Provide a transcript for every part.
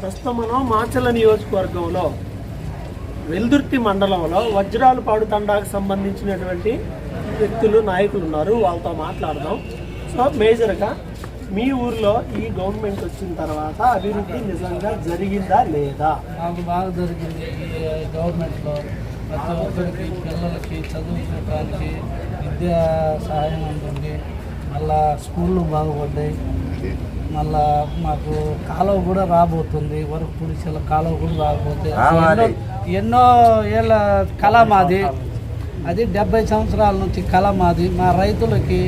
ప్రస్తుతం మనం మాచల నియోజకవర్గంలో వెల్దుర్తి మండలంలో వజ్రాలపాడు తండాకు సంబంధించినటువంటి వ్యక్తులు నాయకులు ఉన్నారు. వాళ్ళతో మాట్లాడదాం. సో మేజర్గా మీ ఊర్లో ఈ గవర్నమెంట్ వచ్చిన తర్వాత అభివృద్ధి నిజంగా జరిగిందా లేదా? నాకు బాగా జరిగింది. ఈ గవర్నమెంట్లో ప్రతి ఒక్కరికి పిల్లలకి చదువుకోవడానికి విద్యా సహాయం ఉంటుంది. మళ్ళా స్కూళ్ళు బాగుపడ్డాయి. మళ్ళా మాకు కాలువ కూడా రాబోతుంది. వరకు పుడిచెల కాలువ కూడా రాబోతుంది. ఎన్నో ఎన్నో ఏళ్ళ కళ మాది. అది డెబ్బై సంవత్సరాల నుంచి కళ మాది. మా రైతులకి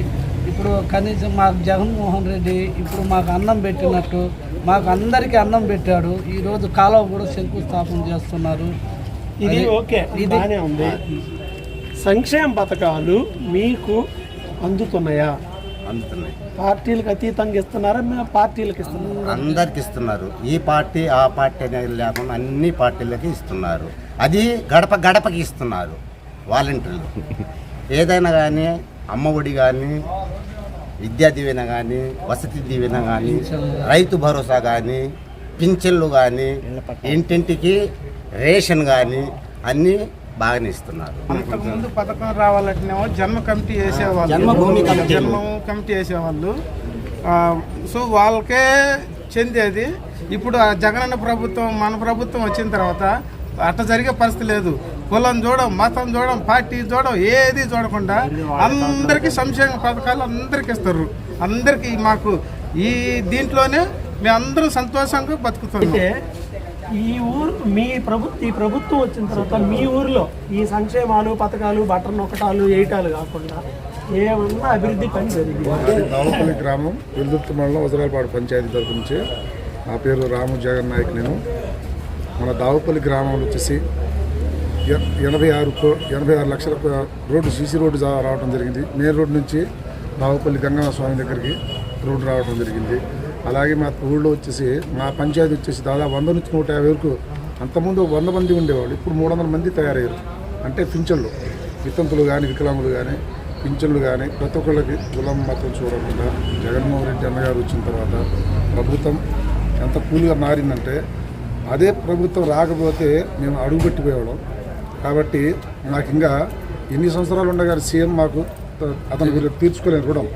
ఇప్పుడు కనీసం మాకు జగన్మోహన్ రెడ్డి ఇప్పుడు మాకు అన్నం పెట్టినట్టు మాకు అందరికీ అన్నం పెట్టాడు. ఈరోజు కాలువ కూడా శంకుస్థాపన చేస్తున్నారు. ఇది ఓకే ఇది ఉంది. సంక్షేమ పథకాలు మీకు అందుతున్నాయా? అందుతున్నాయి. పార్టీలకు అతీతంగా ఇస్తున్నారా? మేము పార్టీలకు ఇస్తున్నారా అందరికి ఇస్తున్నారు. ఈ పార్టీ ఆ పార్టీ అనేది లేకుండా అన్ని పార్టీలకి ఇస్తున్నారు. అది గడప గడపకి ఇస్తున్నారు వాలంటీర్లు. ఏదైనా కానీ అమ్మఒడి కానీ విద్యా దీవెన కానీ వసతి దీవెన కానీ రైతు భరోసా కానీ పింఛన్లు కానీ ఇంటింటికి రేషన్ కానీ అన్నీ బాగానే ఇస్తున్నారు. ముందు పథకం రావాలంటేనేమో జన్మ కమిటీ వేసేవాళ్ళు. జన్మభూమి కమిటీ. జన్మ కమిటీ వేసేవాళ్ళు. ఆ, సో వాళ్ళకే చెందేది. ఇప్పుడు ఆ జగనన్న ప్రభుత్వం మన ప్రభుత్వం వచ్చిన తర్వాత అట్లా జరిగే పరిస్థితి లేదు. కులం చూడం మతం చూడం పార్టీ చూడం ఏది చూడకుండా అందరికీ సంక్షేమ పథకాలు అందరికీ ఇస్తారు. అందరికీ మాకు ఈ దీంట్లోనే మేము అందరం సంతోషంగా బతుకుతున్నాం. అయితే ఈ ఊరు మీ ప్రభుత్వం ఈ ప్రభుత్వం వచ్చిన తర్వాత మీ ఊర్లో ఈ సంక్షేమాలు పథకాలు బట్టలు నొక్కటాలు వేయటాలు కాకుండా ఏమన్నా అభివృద్ధి పని జరిగింది? దావపల్లి గ్రామం వెల్దుర్తి మండలం వజరాలపాడు పంచాయతీ తరపు నుంచి. నా పేరు రాము జగన్ నాయక్ నేను. మన దావపల్లి గ్రామంలో వచ్చేసి ఎనభై ఆరు కో- ఎనభై ఆరు లక్షల రోడ్డు సీసీ రోడ్డు రావడం జరిగింది. మెయిన్ రోడ్ నుంచి దావపల్లి గంగన్న స్వామి దగ్గరికి రోడ్డు రావడం జరిగింది. అలాగే మా ఊళ్ళో వచ్చేసి మా పంచాయతీ వచ్చేసి దాదాపు వంద నుంచి నూట యాభై వరకు అంతకుముందు వంద మంది ఉండేవాళ్ళు ఇప్పుడు మూడు వందల మంది తయారయ్యారు. అంటే పింఛన్లు. వితంతులు కానీ వికలాంగులు కానీ పింఛన్లు కానీ ప్రతి ఒక్కళ్ళకి కులం మతం చూడకుండా జగన్మోహన్ రెడ్డి అన్నగారు వచ్చిన తర్వాత ప్రభుత్వం ఎంత కూల్గా మారిందంటే అదే ప్రభుత్వం రాకపోతే మేము అడుగుపెట్టిపోయేవాళ్ళం కాబట్టి నాకు ఇంకా ఎన్ని సంవత్సరాలు ఉండగానే సీఎం మాకు అతని అతను తీర్చుకోలేని రుణం.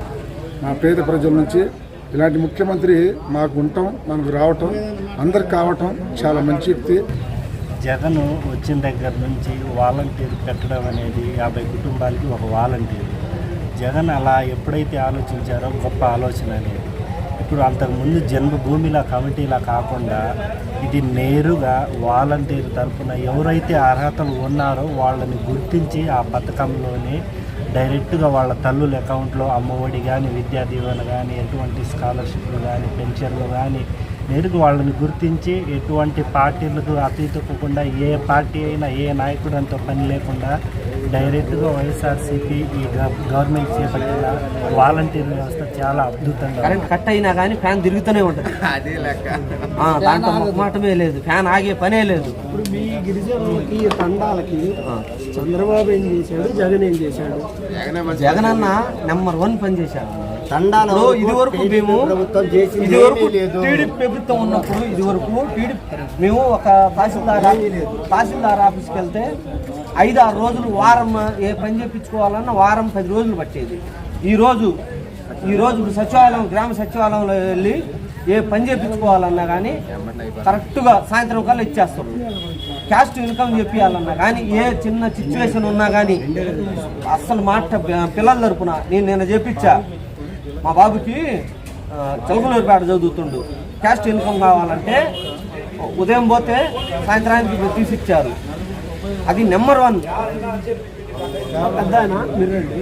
మా పేద ప్రజల నుంచి ఇలాంటి ముఖ్యమంత్రి మాకు ఉండటం మనకు రావటం అందరికి కావటం చాలా మంచి వ్యక్తి. జగన్ వచ్చిన దగ్గర నుంచి వాలంటీర్ పెట్టడం అనేది యాభై కుటుంబాలకి ఒక వాలంటీర్. జగన్ అలా ఎప్పుడైతే ఆలోచించారో గొప్ప ఆలోచన అనేది. ఇప్పుడు అంతకుముందు జన్మభూమిలా కమిటీలా కాకుండా ఇది నేరుగా వాలంటీర్ తరఫున ఎవరైతే అర్హతలు ఉన్నారో వాళ్ళని గుర్తించి ఆ పథకంలోనే డైరెక్ట్గా వాళ్ళ తల్లుల అకౌంట్లో అమ్మఒడి కానీ విద్యా దీవెన కానీ ఎటువంటి స్కాలర్షిప్లు కానీ పెన్షన్లు కానీ నేరుగా వాళ్ళని గుర్తించి ఎటువంటి పార్టీలకు అతీతకుండా ఏ పార్టీ అయినా ఏ నాయకుడంతో పని లేకుండా డైరెక్ట్గా వైఎస్ఆర్సీపీ ఈ గవ- గవర్నమెంట్ చేపట్టిన వాలంటీర్ వ్యవస్థ చాలా అద్భుతంగా. కరెంట్ కట్ అయినా కానీ ఫ్యాన్ తిరుగుతూనే ఉంటుంది. ఆ, దాంట్లో మొహమాటమే లేదు. ఫ్యాన్ ఆగే పనే లేదు. ఇప్పుడు మీ గిరిజనులకి తండాలకి చంద్రబాబు ఏం చేశాడు? జగన్ ఏం చేశాడు? జగనన్న నెంబర్ వన్ పని చేశాడు. తండాల ఇది వరకు మేము ఇది వరకు. టీడీపీ ప్రభుత్వం ఉన్నప్పుడు ఇది వరకు టీడీపీ మేము ఒక తహసీల్దార్ తహసీల్దార్ ఆఫీస్కి వెళ్తే ఐదు ఆరు రోజులు వారం ఏ పని చేయించుకోవాలన్నా వారం పది రోజులు పట్టేది. ఈరోజు ఈరోజు ఈ రోజు ఇప్పుడు సచివాలయం గ్రామ సచివాలయంలో వెళ్ళి ఏ పని చేయించుకోవాలన్నా కానీ కరెక్ట్గా సాయంత్రం కల్లా ఇచ్చేస్తారు. క్యాస్ట్ ఇన్కమ్ చెప్పాలన్నా కానీ ఏ చిన్న సిచ్యువేషన్ ఉన్నా కానీ అస్సలు మాట పిల్లల తరపున నేను నిన్న చెప్పించా. మా బాబుకి చలమలూరుపేట చదువుతుండు. క్యాస్ట్ ఇన్కమ్ కావాలంటే ఉదయం పోతే సాయంత్రానికి తీసిచ్చారు. అది నెంబర్ వన్. పెద్ద ఆయన మీరండి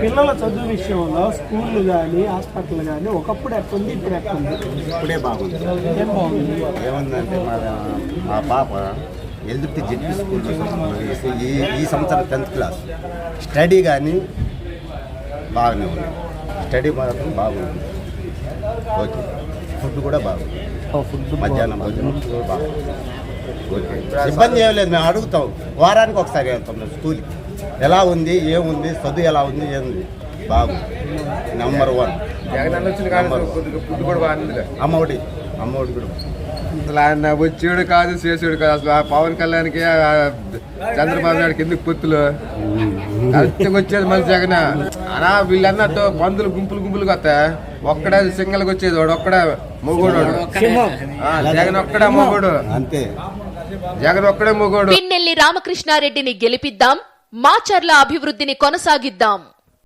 పిల్లల చదువు విషయంలో స్కూళ్ళు కానీ హాస్పిటల్ కానీ ఒకప్పుడు ఎట్టుంది ఇప్పుడు ఎట్టుంది ఇప్పుడే బాగుంది. ఏం బాగుంది? ఏముందంటే మా మా పాప ఎల్దుర్తి జెడ్పీ చదువుతుంది. ఈ ఈ సంవత్సరం టెన్త్ క్లాస్. స్టడీ కానీ బాగానే ఉంది. స్టడీ మాత్రం బాగుంది. ఓకే. ఫుడ్ కూడా బాగుంది. ఫుడ్ మధ్యాహ్నం భోజనం బాగుంది. ఇబ్బంది ఏం లేదు మేము అడుగుతాం. వారానికి ఒకసారి వెళ్తాం మేము స్కూల్కి. ఎలా ఉంది ఏముంది చదువు ఎలా ఉంది ఏముంది? బాగుంది. Number one. అమ్మఒడి అమ్మఒడి కూడా అసలు ఆయన వచ్చేడు కాదు చేసేడు కాదు. అసలు ఆ పవన్ కళ్యాణ్కి చంద్రబాబు నాయుడుకి ఎందుకు పొత్తులు? కరెక్ట్గా వచ్చేది మన జగన్. అనా వీళ్ళన్నట్టు పందులు గుంపులు గుంపులుగా వస్తాయి? ఒక్కడే సింగల్కి వచ్చేది వాడు ఒక్కడే మొగోడు జగన్ ఒక్కడే మొగోడు. అంతే. జగన్ ఒక్కడే మొగోడు. పిన్నెల్లి రామకృష్ణారెడ్డిని గెలిపిద్దాం మాచర్ల అభివృద్ధిని కొనసాగిద్దాం.